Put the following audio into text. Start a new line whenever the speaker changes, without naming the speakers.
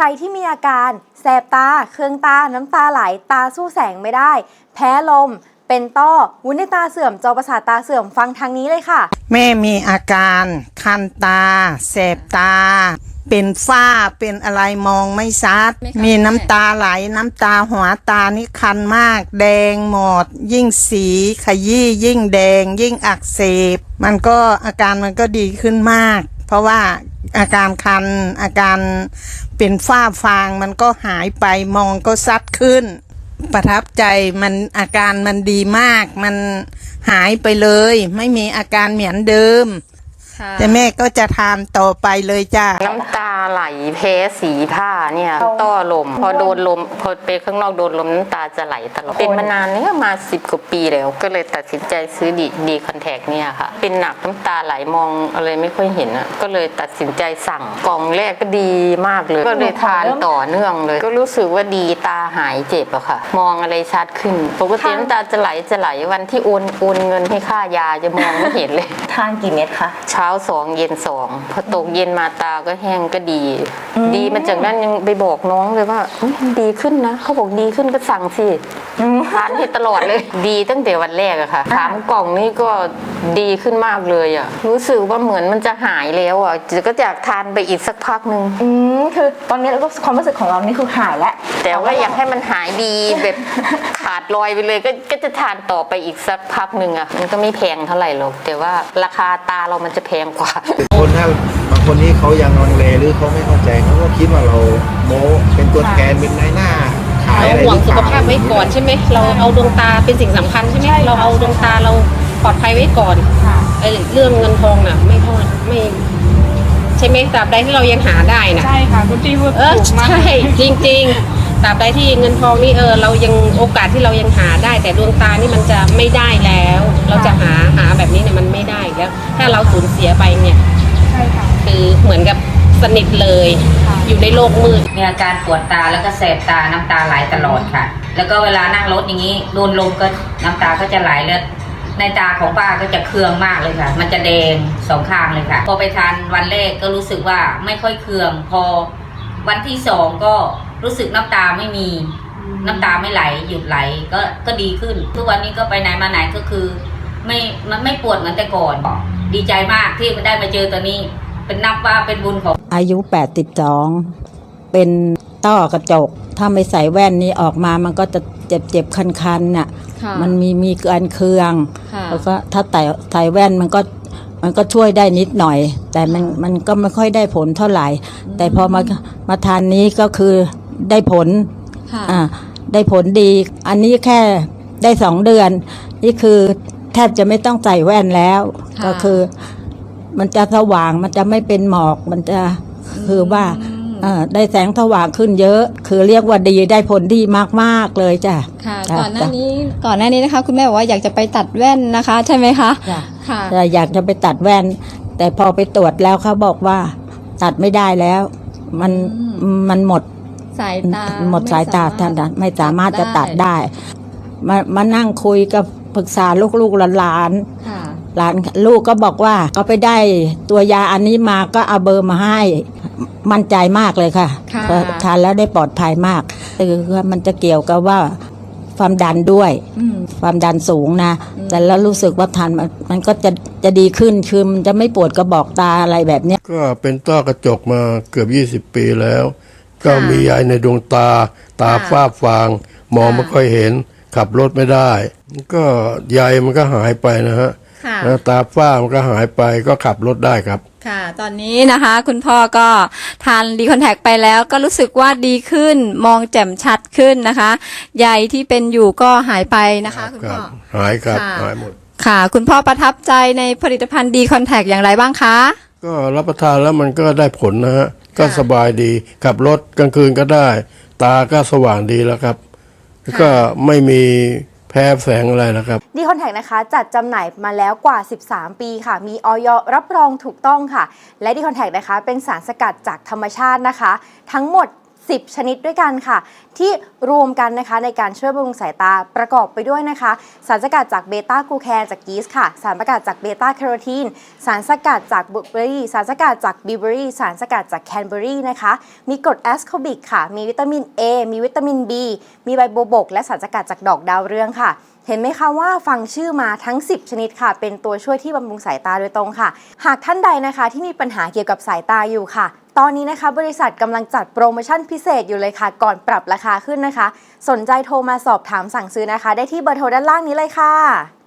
ใครที่มีอาการแสบตา เคืองตา น้ำตาไหล ตาสู้แสงไม่ได้ แพ้ลม เป็นต้อ วุ้นในตาเสื่อม จอประสาทตาเสื่อม ฟังทางนี้เลยค่ะ
แม่มีอาการคันตา แสบตา เป็นฝ้า เป็นอะไรมองไม่ชัด มีน้ำตาไหล น้ำตาหัวตานี่คันมาก แดงหมด ยิ่งสีขยี้ยิ่งแดง ยิ่งอักเสบ มันก็อาการมันก็ดีขึ้นมาก เพราะว่า อาการคัน อาการเป็นฝ้าฟางมันก็หายไปมองก็ซัดขึ้น ประทับใจมันอาการมันดีมาก มันหายไปเลย ไม่มีอาการเหมือนเดิม แต่แม่ก็จะทานต่อไปเลยจ้า
น้ำตาไหลแพ้สีผ้าเนี่ยต้อลม พอโดนลม พอไปข้างนอกโดนลมน้ำตาจะไหลตลอดเป็นมานานเนี่ยมาสิบกว่าปีแล้ว ก็เลยตัดสินใจซื้อดีดีคอนแทคเนี่ยค่ะ เป็นหนักน้ำตาไหลมองอะไรไม่ค่อยเห็นอะก็เลยตัดสินใจสั่งกล่องแรกก็ดีมากเลย ก็เลยทานต่อเนื่องเลย ก็รู้สึกว่าดีตาหายเจ็บอะค่ะ มองอะไรชัดขึ้นปกติน้ำตาจะไหลจะไหลวันที่โอนโอนเงินให้ค่ายาจะมองไม่เห็นเลย
ทานกี่เม็ดคะ
เช้าสองเย็นสองพอตกเย็นมาตาก็แห้งก็ดี ดีมาจากนั้นยังไปบอกน้องเลยว่าเฮ้ยดีขึ้นนะเขาบอกดีขึ้นก็สั่งสิ ทานให้ตลอดเลย ดีตั้งแต่วันแรกอะค่ะสามกล่องนี่ก็ดีขึ้นมากเลยอะรู้สึกว่าเหมือนมันจะหายแล้วอะก็อยากทานไปอีกสักพักหนึ่ง
อืมคือตอนนี้เราก็ความรู้สึกของเรานี่คือหายแล้ว
แต่ว่าอยากให้มันหายดีแบบขาดลอยไปเลยก็ก็จะทานต่อไปอีกสักพักหนึ่งอะมันก็ไม่แพงเท่าไหร่หรอกแต่ว่าราคาตาเรามันจะแพงกว่า
คนถ้าบางคนที่เขายังลังเลหรือเขาไม่เข้าใจเขาก็คิดว่าเราโม้เป็นตัวแทนเป็นนายหน้าขาย
เรา
อะไร
ห่วง
รือ
สุ
เป
ข
ล่
ภาพไว้ก่อนใช่ไหมเราเอาดวงตาเป็นสิ่งสำคัญใช่ไหมเราเอาดวงตาเราปลอดภัยไว้ก่อนไอ้เรื่องเงินทองน่ะ ไม่พอไม่ใช่ไหมตราบใดที่เรายังหาได้น่ะ
ใช่ค่ะคุณพี่พูด
เออ
ถูกมาก
ใช่จริงๆตราบใดที่เงินทองนี่เออเรายังโอกาสที่เรายังหาได้ แต่ดวงตานี่มันจะไม่ได้แล้ว เราจะหาหาแบบนี้เนี่ยมันไม่ได้แล้ว ถ้าเราสูญเสียไปเนี่ย
ใช่ค่ะ
คือเหมือนกับสนิทเลย อยู่ในโลกมืด
มีอาการปวดตาแล้วก็แสบตาน้ำตาไหลตลอดค่ะ แล้วก็เวลานั่งรถอย่างนี้โดนลมก็น้ำตาก็จะไหลแล้วในตาของป้าก็จะเคืองมากเลยค่ะ มันจะแดงสองข้างเลยค่ะ พอไปทานวันแรกก็รู้สึกว่าไม่ค่อยเคือง พอวันที่สองก็รู้สึกน้ำตาไม่มี น้ำตาไม่ไหลหยุดไหลก็ก็ดีขึ้น ทุกวันนี้ก็ไปไหนมาไหนก็คือ ไม่มันไม่ปวดเหมือนแต่ก่อน ดีใจมากที่ได้มาเจอตัวนี้ เป็นนับว่าเป็นบุญของ
อายุ 82 เป็นต้อกระจก ถ้าไม่ใส่แว่นนี้ออกมามันก็จะเจ็บเจ็บคันคันๆน่ะมันมีมีการเคืองแล้วก็ถ้าใส่ใส่แว่นมันก็มันก็ช่วยได้นิดหน่อย แต่มันมันก็ไม่ค่อยได้ผลเท่าไหร่ แต่พอมามาทานนี้ก็คือได้ผลอ่าได้ผลดี อันนี้แค่ได้สองเดือน นี่คือแทบจะไม่ต้องใส่แว่นแล้วก็คือ มันจะสว่างมันจะไม่เป็นหมอกมันจะคือว่าเอ่อได้แสงสว่างขึ้นเยอะ คือเรียกว่าดีได้ผลดีมากๆเลยจ้ะ
ค่ะ
จ้ะ
ก่อนหน้านี้ก่อนหน้านี้นะคะ คุณแม่บอกว่าอยากจะไปตัดแว่นนะคะ ใช่ไหมคะ
จ้ะ
ค่ะ
แต่อยากจะไปตัดแว่น แต่พอไปตรวจแล้วเขาบอกว่า ตัดไม่ได้แล้ว มันมันหมด
สายตา
หมดสายตาท่านนั้นไม่สามารถจะตัดได้ มามานั่งคุยกับปรึกษาลูกๆหลานๆ
ค่ะ
หลานลูกก็บอกว่าก็ไปได้ตัวยาอันนี้มาก็เอาเบอร์มาให้มั่นใจมากเลยค่ะ
ค่ะ
พอทานแล้วได้ปลอดภัยมากคือว่ามันจะเกี่ยวกับว่าความดันด้วย
อืม
ความดันสูงนะแต่แล้วรู้สึกว่าทานมันมันก็จะจะดีขึ้นคือมันจะไม่ปวดกระบอกตาอะไรแบบเนี้ย
ก็เป็นต้อกระจกมาเกือบ 20 ปีแล้ว ก็มียายในดวงตา ตาฝ้าฟาง มองไม่ค่อยเห็น ขับรถไม่ได้ ก็ยายมันก็หายไปนะฮะ
ค่ะ
แล้วตาฝ้ามันก็หายไปก็ขับรถได้ครับ
ค่ะ ตอนนี้นะคะ คุณพ่อก็ทานดีคอนแทคไปแล้วก็รู้สึกว่าดีขึ้นมองแจ่มชัดขึ้นนะคะใยที่เป็นอยู่ก็หายไปนะคะ คุณ
ค
พ่
รั
อ
บหายครับ
ค่ะ
หายหมด
ค่ะ คุณพ่อประทับใจในผลิตภัณฑ์ดีคอนแทคอย่างไรบ้างคะ
ก็รับประทานแล้วมันก็ได้ผลนะฮะก็สบายดีขับรถกลางคืนก็ได้ ตาก็สว่างดีแล้วครับแล้วก็ไม่มี แพ้แสงอะไรนะครับ
ดีคอนแทคนะคะจัดจำหน่ายมาแล้วกว่า 13 ปีค่ะ มีออยรับรองถูกต้องค่ะ และดีคอนแทคนะคะเป็นสารสกัดจากธรรมชาตินะคะ ทั้งหมด 10 ชนิดด้วยกันค่ะ ที่รวมกันนะคะในการช่วยบำรุงสายตาประกอบไปด้วยนะคะ สารสกัดจากเบต้ากูแคนจากยีสต์ค่ะ สารสกัดจากเบต้าแคโรทีน สารสกัดจากบลูเบอรี่ สารสกัดจากบีเบอรี่ สารสกัดจากแคนเบอรี่นะคะ มีกรดแอสคอบิกค่ะ มีวิตามิน A มีวิตามิน B มีใบโบวบก และสารสกัดจากดอกดาวเรืองค่ะ เห็นไหมคะว่าฟังชื่อมาทั้ง 10 ชนิดค่ะ เป็นตัวช่วยที่บำรุงสายตาโดยตรงค่ะ หากท่านใดนะคะที่มีปัญหาเกี่ยวกับสายตาอยู่ค่ะ ตอนนี้นะคะบริษัทกำลังจัดโปรโมชั่นพิเศษอยู่เลยค่ะ ก่อนปรับราคาขึ้นนะคะ สนใจโทรมาสอบถามสั่งซื้อนะคะ ได้ที่เบอร์โทรด้านล่างนี้เลยค่ะ